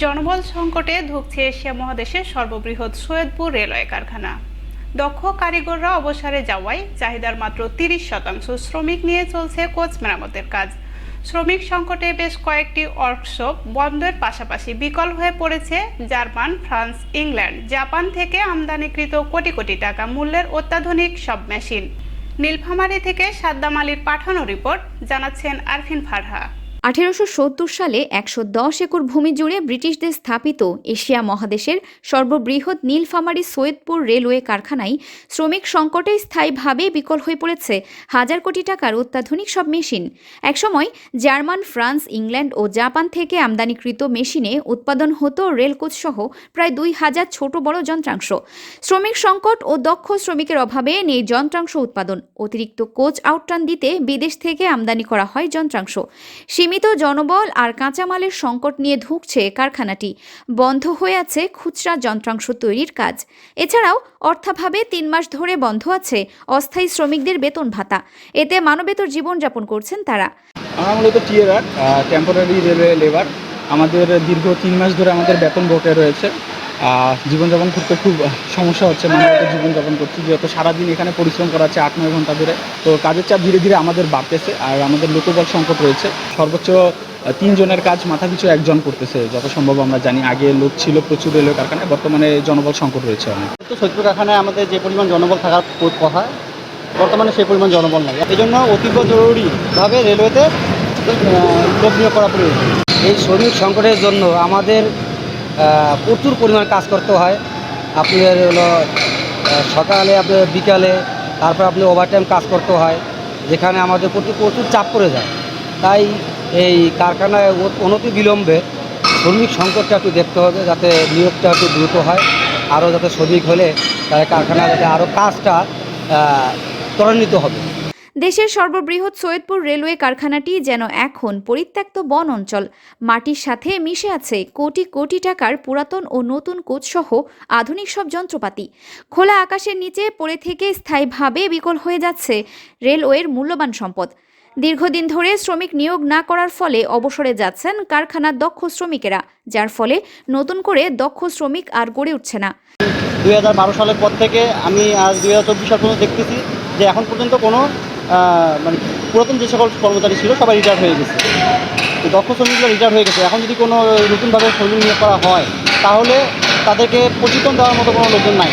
জনবল সংকটে ধুকছে এশিয়া মহাদেশের সর্ববৃহৎ সৈয়দপুর রেলওয়ে কারখানা। দক্ষ কারিগররা অবসরে যাওয়ায় চাহিদার মাত্র তিরিশ শতাংশ শ্রমিক নিয়ে চলছে কোচ মেরামতের কাজ। শ্রমিক সংকটে বেশ কয়েকটি ওয়ার্কশপ বন্ধের পাশাপাশি বিকল হয়ে পড়েছে জার্মান, ফ্রান্স, ইংল্যান্ড। জাপান থেকে আমদানিকৃত কোটি কোটি টাকা মূল্যের অত্যাধুনিক সব মেশিন। নীলফামারী থেকে সাদ্দাম আলীর পাঠানো রিপোর্ট, জানাচ্ছেন আরফিন ফারহা। আঠেরোশো সত্তর সালে একশো দশ একর ভূমি জুড়ে ব্রিটিশদের স্থাপিত এশিয়া মহাদেশের সর্ববৃহৎ নীলফামারী সৈয়দপুর রেলওয়ে কারখানায় শ্রমিক সংকটে স্থায়ীভাবে বিকল হয়ে পড়েছে হাজার কোটি টাকার অত্যাধুনিক সব মেশিন। একসময় জার্মান, ফ্রান্স, ইংল্যান্ড ও জাপান থেকে আমদানিকৃত মেশিনে উৎপাদন হতো রেলকোচ সহ প্রায় দুই হাজার ছোট বড় যন্ত্রাংশ। শ্রমিক সংকট ও দক্ষ শ্রমিকের অভাবে নেই যন্ত্রাংশ উৎপাদন। অতিরিক্ত কোচ আউটরান দিতে বিদেশ থেকে আমদানি করা হয় যন্ত্রাংশ। সীমিত জনবল আর কাঁচামালের সংকট নিয়ে ধুঁকছে কারখানাটি। বন্ধ হয়ে আছে খুচরা যন্ত্রাংশ তৈরির কাজ। এছাড়াও অর্থাভাবে তিন মাস ধরে বন্ধ আছে অস্থায়ী শ্রমিকদের বেতন ভাতা। এতে মানবেতর জীবনযাপন করছেন তারা। আমরা আমাদের দীর্ঘ তিন মাস ধরে আমাদের বেতন বকে রয়েছে। জীবনযাপন করতে খুব সমস্যা হচ্ছে মানে মানবত জীবনযাপন করছি যেহেতু সারাদিন এখানে পরিশ্রম করা হচ্ছে আট নয় ঘণ্টা ধরে। তো কাজের চাপ ধীরে ধীরে আমাদের বাড়তেছে আর আমাদের লোকবল সংকট রয়েছে। সর্বোচ্চ তিনজনের কাজ মাথা পিছু একজন করতেছে যত সম্ভব আমরা জানি। আগে লোক ছিল প্রচুর রেলওয়ে কারখানায় বর্তমানে জনবল সংকট রয়েছে অনেক। তো সৈয়দপুর কারখানায় আমাদের যে পরিমাণ জনবল থাকার কথা বর্তমানে সেই পরিমাণ জনবল নাই। এই জন্য অতীব জরুরিভাবে রেলওয়েতে লোক নিয়োগ করা প্রয়োজন। এই শ্রমিক সংকটের জন্য আমাদের প্রচুর পরিমাণ কাজ করতে হয়। আপনার হলো সকালে আপনার বিকালে, তারপর আপনি ওভারটাইম কাজ করতে হয়, যেখানে আমাদের প্রতি প্রচুর চাপ পড়ে যায়। তাই এই কারখানায় অনতি বিলম্বে শ্রমিক সংকটটা একটু দেখতে হবে, যাতে নিয়োগটা একটু দ্রুত হয়, আরও যাতে শ্রমিক হলে তাহলে কারখানায় যাতে আরও কাজটা ত্বরান্বিত হবে। দেশের সর্ববৃহৎ সৈয়দপুর রেলওয়ে কারখানাটি যেন এখন পরিত্যক্ত বন অঞ্চল। মাটির সাথে মিশে আছে কোটি কোটি টাকার পুরাতন ও নতুন কোচসহ আধুনিক সব যন্ত্রপাতি। খোলা আকাশের নিচে পড়ে থেকে স্থায়ীভাবে বিকল হয়ে যাচ্ছে রেলওয়ের মূল্যবান সম্পদ। দীর্ঘদিন ধরে শ্রমিক নিয়োগ না করার ফলে অবসরে যাচ্ছেন কারখানার দক্ষ শ্রমিকেরা, যার ফলে নতুন করে দক্ষ শ্রমিক আর গড়ে উঠছে না। দুই হাজার বারো সালের পর থেকে আমি আজ দুই সাল পর্যন্ত দেখতেছি যে এখন পর্যন্ত কোনো মানে পুরাতন যে সকল কর্মচারী ছিল, সবাই রিটায়ার হয়ে গেছে। তো দক্ষ শ্রমিকরা রিটায়ার হয়ে গেছে। এখন যদি কোনো নতুনভাবে শ্রমিক নিয়োগ করা হয়, তাহলে তাদেরকে প্রশিক্ষণ দেওয়ার মতো কোনো লোকজন নাই।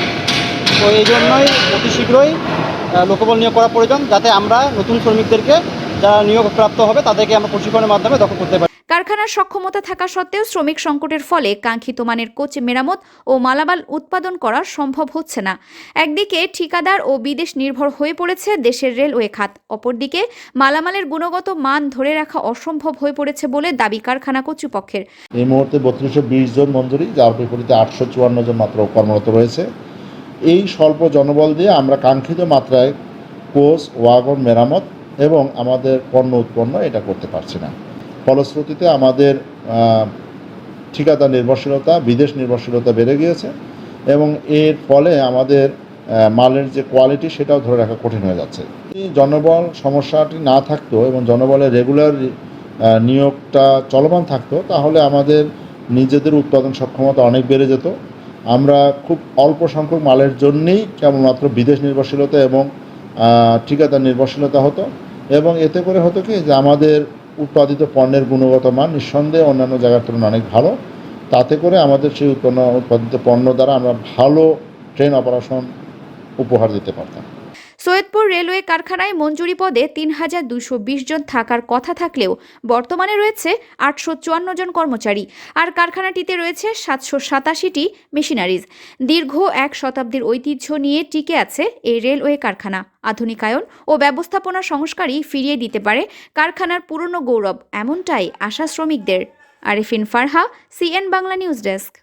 তো এই জন্যই অতি শীঘ্রই লোকবল নিয়োগ করা প্রয়োজন, যাতে আমরা নতুন শ্রমিকদেরকে, যারা নিয়োগপ্রাপ্ত হবে, তাদেরকে আমরা প্রশিক্ষণের মাধ্যমে দক্ষ করতে পারি। কারখানার সক্ষমতা থাকা সত্ত্বেও শ্রমিক সংকটের ফলে কাঙ্ক্ষিত মানের কোচ মেরামত ও মালামাল উৎপাদন করা সম্ভব হচ্ছে না। একদিকে ঠিকাদার ও বিদেশ নির্ভর হয়ে পড়েছে দেশের রেলওয়ে খাত, অপরদিকে মালামালের গুণগত মান ধরে রাখা অসম্ভব হয়ে পড়েছে বলে দাবি কারখানা কর্তৃপক্ষের। এই মুহূর্তে বত্রিশশো বিশ জন মঞ্জুরি, যার বিপরীতে আটশো চুয়ান্ন জন মাত্র কর্মরত রয়েছে। এই স্বল্প জনবল দিয়ে আমরা কাঙ্ক্ষিত মাত্রায় কোচ, ওয়াগন মেরামত এবং আমাদের পণ্য উৎপন্ন এটা করতে পারছি না। ফলশ্রুতিতে আমাদের ঠিকাদার নির্ভরশীলতা, বিদেশ নির্ভরশীলতা বেড়ে গিয়েছে এবং এর ফলে আমাদের মালের যে কোয়ালিটি সেটাও ধরে রাখা কঠিন হয়ে যাচ্ছে। জনবল সমস্যাটি না থাকতো এবং জনবলের রেগুলার নিয়োগটা চলমান থাকতো, তাহলে আমাদের নিজেদের উৎপাদন সক্ষমতা অনেক বেড়ে যেত। আমরা খুব অল্প সংখ্যক মালের জন্যেই কেবলমাত্র বিদেশ নির্ভরশীলতা এবং ঠিকাদার নির্ভরশীলতা হতো এবং এতে করে হতো কি যে আমাদের উৎপাদিত পণ্যের গুণগত মান নিঃসন্দেহে অন্যান্য জায়গার তুলনায় অনেক ভালো। তাতে করে আমাদের সেই উৎপন্ন, উৎপাদিত পণ্য দ্বারা আমরা ভালো ট্রেন অপারেশন উপহার দিতে পারতাম। সৈয়দপুর রেলওয়ে কারখানায় মঞ্জুরি পদে তিন হাজার দুশো বিশ জন থাকার কথা থাকলেও বর্তমানে রয়েছে আটশো চুয়ান্ন জন কর্মচারী আর কারখানাটিতে রয়েছে সাতশো সাতাশিটি মেশিনারিজ। দীর্ঘ এক শতাব্দীর ঐতিহ্য নিয়ে টিকে আছে এই রেলওয়ে কারখানা। আধুনিকায়ন ও ব্যবস্থাপনা সংস্কারই ফিরিয়ে দিতে পারে কারখানার পুরনো গৌরব, এমনটাই আশা শ্রমিকদের। Arifin Farha, CN Bangla news desk.